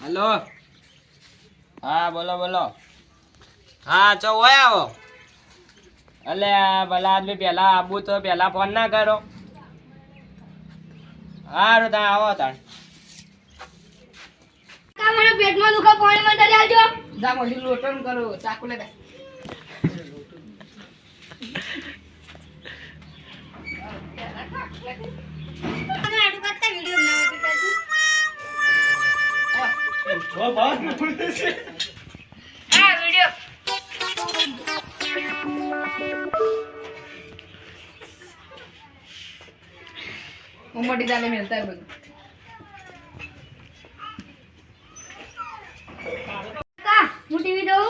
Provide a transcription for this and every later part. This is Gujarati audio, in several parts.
હલો. હા બોલો બોલો. હા ચો હોય આવો. અલે ભલા આદમી પેલા આબુ તો પેલા ફોન ના કરો હારું તા આવો તાણ. કા મને પેટમાં દુખો પાણી માટે આવજો. જા મોટી લોટન કરો ચાકુ લે દે. હા વિડિયો. હું મોટી દાલે મેલતા બધું. હું ટીવી દઉં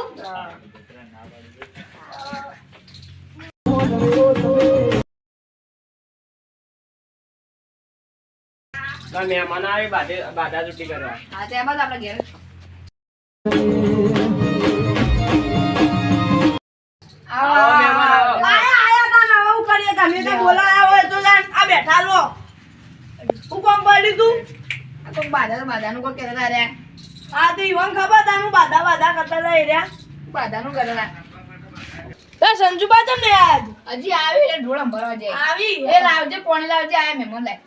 તો મહેમાન આવે બાધા બાધા છૂટી કરવા. હા એમાં જ આપણે ઘેર બાધાનું કોઈ કહેતા તા રે. હા, તો ઈવન ખબર તાનું બાધા બાધા કરતા તા એ રહ્યા. બાધાનું કરતા તા. એ સંજુબા કેમ આજ? હજી આવી એટલે ઢોળામ ભરવા જાય આવી એ લાવજે પોણી લાવજે આયા મહેમાન લાય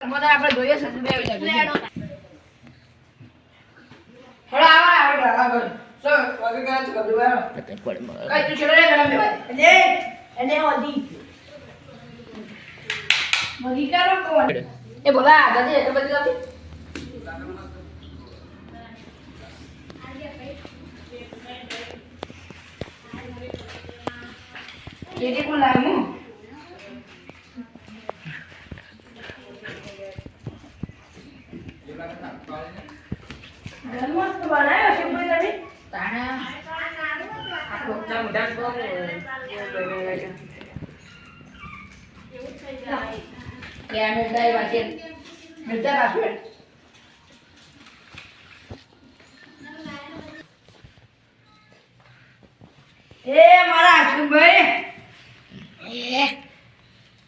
આપણે જોઈએ સંજુભાઈ આવી જાય. હેડો, આવો, આવો, આવો, આવો. વાગે ગયા છે, ગબ્બર વાળો. કઈ તું ચલો ગરમ. એટલે, એને વધી. વધી કરો કોણ? એ બોલા જલ્દી એટલે બધી લાવજે. કેટી કોણ લાવ્યું? ઘર મસ્ત બનાવ્યો છે ભાઈ તમે તાણા બહુ ક્યાં એ મિલતા પાછું એ મારા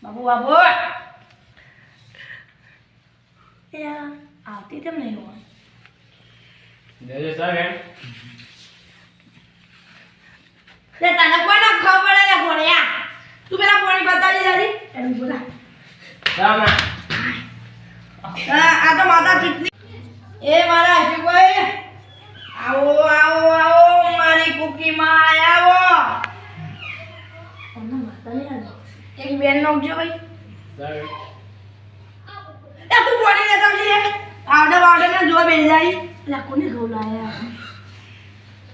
બાબુ બાબુ આવતી કેમ નહીં હોય જજો સર તને કોઈ ના ખબર પડે ભણ્યા તું પેલા પાણી બતાવી જરી એમ બોલા આ આ તો માતા ચૂંટણી એ મારા અશ્વિનભાઈ આવો આવો આવો મારી કુકીમાં આવો. એક બેન નોખજો ભાઈ. એ તું પાણી લેતા આવડે આવડે ને જો બેસી જાય. એટલે કોને ખવડાયા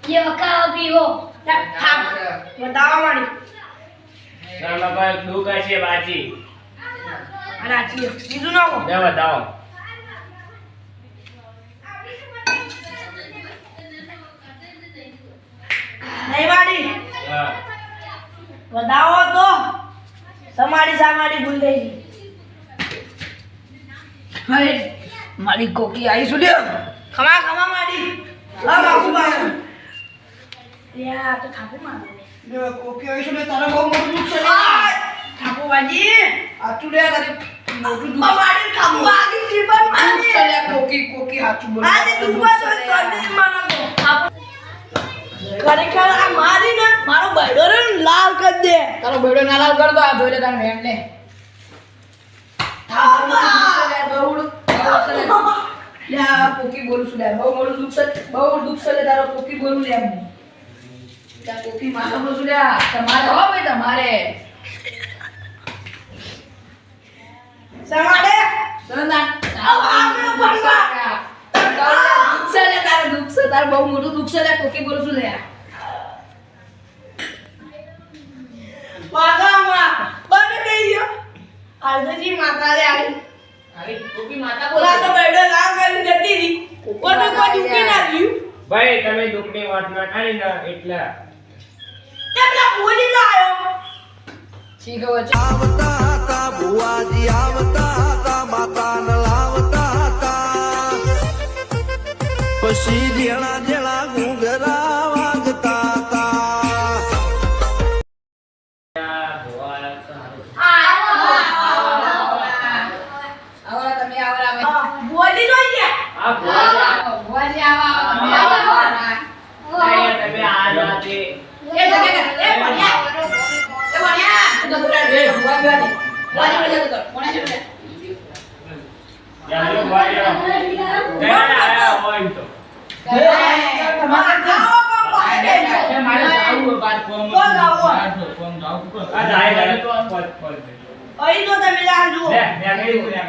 ये वका अभी वो बताओ मारी चलो भाई तू कैसे बाजी राजी बीजू ना को दे बताओ नहीं बाड़ी बताओ तो समाड़ी समाड़ी भूल गई हाय મારી કોકી આવી સુડ્યો ખમા ખમા મારી યા તો થાપુ મારો જો કોકી આવી છે તારે બહુ મોટું દુઃખ છે થાપુ બાજી આટલું લે તારે મોટું દુઃખ મારી થાપુ આગી જીવન મારી છે લે કોકી કોકી હાચું બોલ. આજે તો કરી માનો ખરેખર આ મારી ને મારો બૈડો રે લાલ કરી દે. તારો બેડો ના લાવ કર દો આ જોઈ લે તારે મેમ લે. લે કોકી બોલું છું લે બહુ મોટું દુઃખ છે બહુ દુઃખ છે તારો કોકી બોલું લે. ત્યાં તમારે હો ભાઈ તમારે. સમાડે સરદાર આવ, આવ, ભણવા. દુઃખ છે લે તારે દુઃખ છે. તારે બહુ મોટું દુઃખ છે. લે કોકી બોલું છું લે. માગામાં બંધ થઈ ગયો. આલજી માતા રે આવી. આવી? કોકી માતા બોલા તો બૈડો લાલ જતી રહી. ઓટો કોઈ દુખી ના રહ્યું. ભાઈ તમે દુઃખની વાત ના ને એટલે. બોલી લાયો. ઠીક હવે આવતા હતા બુઆજી આવતા હતા માતા ન લાવતા હતા. પછી જેણા બોલી આવા કોણે છે એમ તો. તમારે આવો કોણ પાસે બેસો. કોણ આવો? આ જાય જાય તો આ પદ- પદ. અહીં તો તમે રાહ જુઓ. લે, લે, લઈ લે.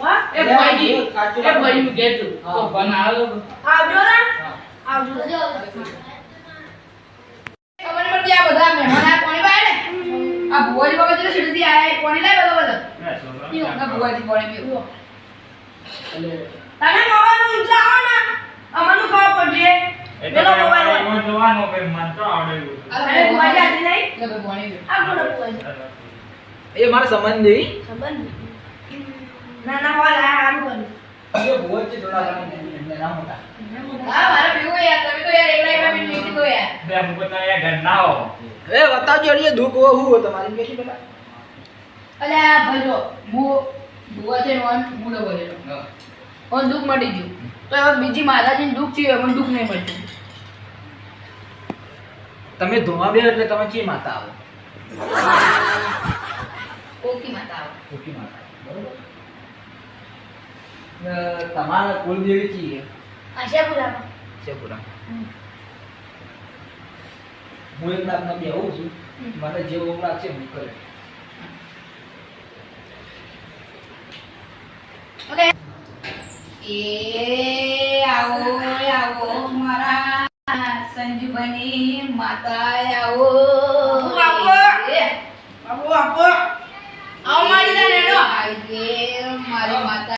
હા? આવજો ને આવજો ખબર પડતી આ બધા મહેમાન આ આ ભુવાજી બાબા આયા એ કોની લાય બધો બધો. પીવો ના ભુવાજી કોની પીવો તમે મોબાઈલ ઊંચા આવો ને અમને પડશે. એ પેલો મોબાઈલ હોય. જોવાનો કે મન તો આવડે. અરે ભુવાજી આજી નહીં? લે પીવો આ કોને ભુવાજી એ મારા સંબંધ? નહીં સંબંધ? ના ના હોલ આ હારું કર્યું. એ છે થોડા એમને ના મોટા હા મારે પીવો યાર. તમે તો યાર એકલા એકલા નીકળી દો યાર. બે મુકત તો ઘર ના હો. એ બતાવજો અડીએ દુઃખ હો હું તમારી. બેટી પેલા. અલે આ ભાઈ જો હું ભુવા છે ને ઓન હું. લોકો ઓન દુઃખ મટી ગયું. તો હવે બીજી માતાજીને દુઃખ છે પણ દુઃખ નહીં મળતું. તમે ધોવા બે એટલે તમે ચી માતા આવો? કોકી માતા આવો. ઓકી માતા બરોબર. તમારા કુળદેવી કી છે? આશાપુરામાં. શેપુરા હું એક દાખલા બેહું છું. મને જે ઓમ લાગશે હું કરે. ઓકે એ આવો આવો મારા સંજુભાઈ માતા આવો. બાપુ બાપુ બાપુ આવો મારી નાનો આઈ મારી માતા